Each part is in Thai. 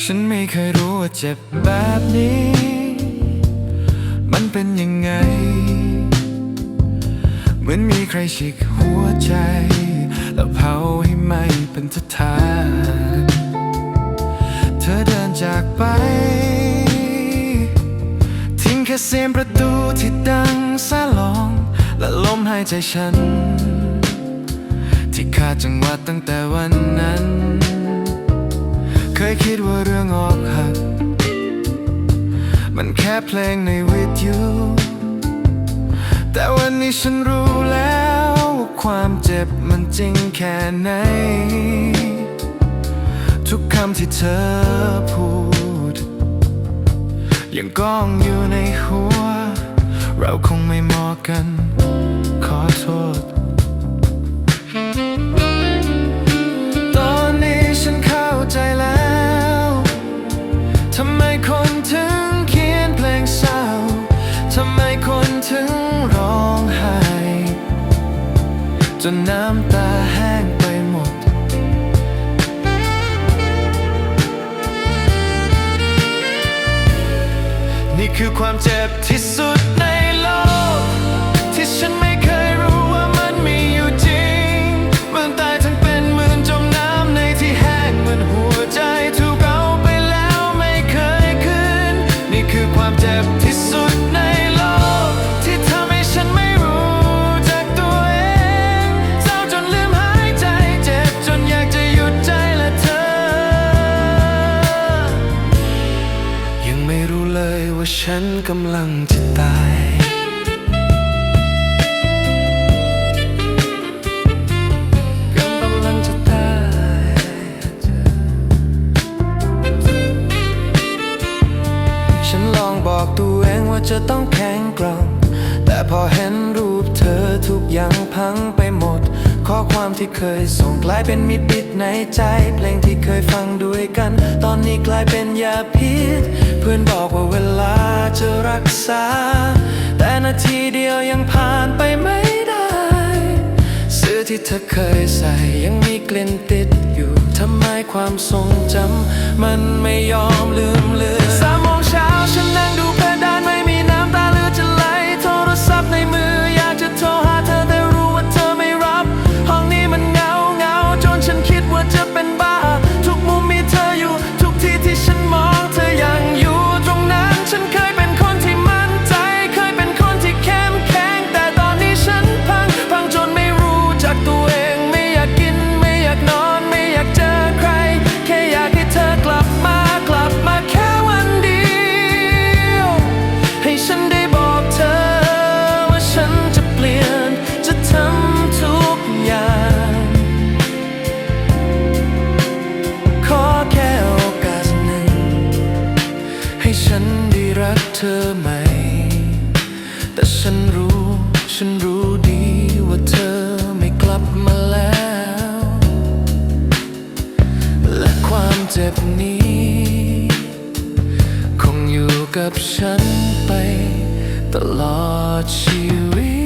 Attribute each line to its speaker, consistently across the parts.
Speaker 1: ฉันไม่เคยรู้ว่าเจ็บแบบนี้ มันเป็นยังไง เหมือนมีใครฉีกหัวใจ แล้วเผาให้ไหมเป็นทฐาเธอเดินจากไป ทิ้งแค่เสียงประตูที่ดังสะลอง และลมหายใจฉัน ที่ขาดจังหวะตั้งแต่วันนั้น ยคิดว่าเรื่องออกหัก มันแค่เพลงในวิทยุแต่วันนี้ฉันรู้แล้วว่าความเจ็บมันจริงแค่ไหน ทุกคำที่เธอพูด ยังก้องอยู่ในหัว เราคงไม่เหมาะกัน ขอโทษ น้ำตาแห้งไปหมด นี่คือความเจ็บที่สุดในโลก ที่ฉันไม่เคยรู้ว่ามันมีอยู่จริงเหมือนตายทั้งเป็นเหมือนจมน้ำในที่แห้งเหมือนหัวใจถูกเอาไปแล้วไม่เคยคืน นี่คือความเจ็บ ฉันกำลังจะตาย กำลังจะตาย ฉันลองบอกตัวเองว่าจะต้องแข็งกร่งแต่พอเห็นรูปเธอทุกอย่างพังไปหมด ข้อความที่เคยส่งกลายเป็นมิดปิดในใจ เพลงที่เคยฟังด้วยกัน ตอนนี้กลายเป็นยาพิษ เพื่อนบอกว่าเวลาจะรักษา แต่นาทีเดียวยังผ่านไปไม่ได้ เสื้อที่เธอเคยใส่ยังมีกลิ่นติดอยู่ทำไมความทรงจำมันไม่ยอมลืมเลือน แต่ฉันรู้ ฉันรู้ดีว่าเธอไม่กลับมาแล้ว และความเจ็บนี้ คงอยู่กับฉันไปตลอดชีวิต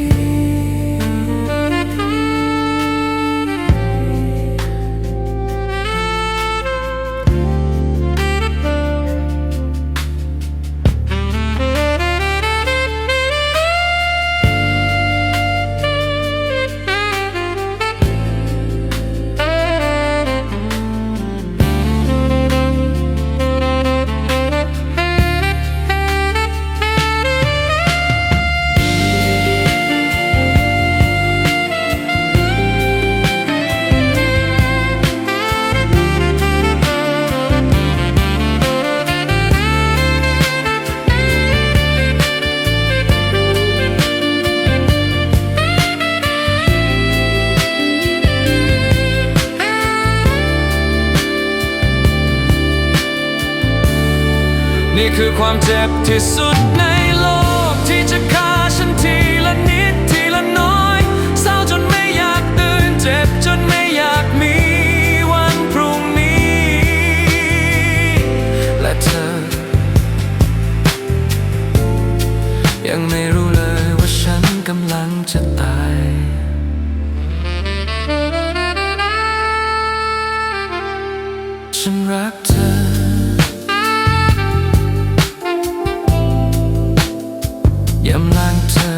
Speaker 1: นี่คือความเจ็บที่สุดในโลกที่จะฆ่าฉันทีละนิดทีละน้อยเศร้าจนไม่อยากตื่นเจ็บจนไม่อยากมีวันพรุ่งนี้ และเธอ ยังไม่รู้เลยว่าฉันกำลังจะตายฉันรักเธอ Yeah, I'm lying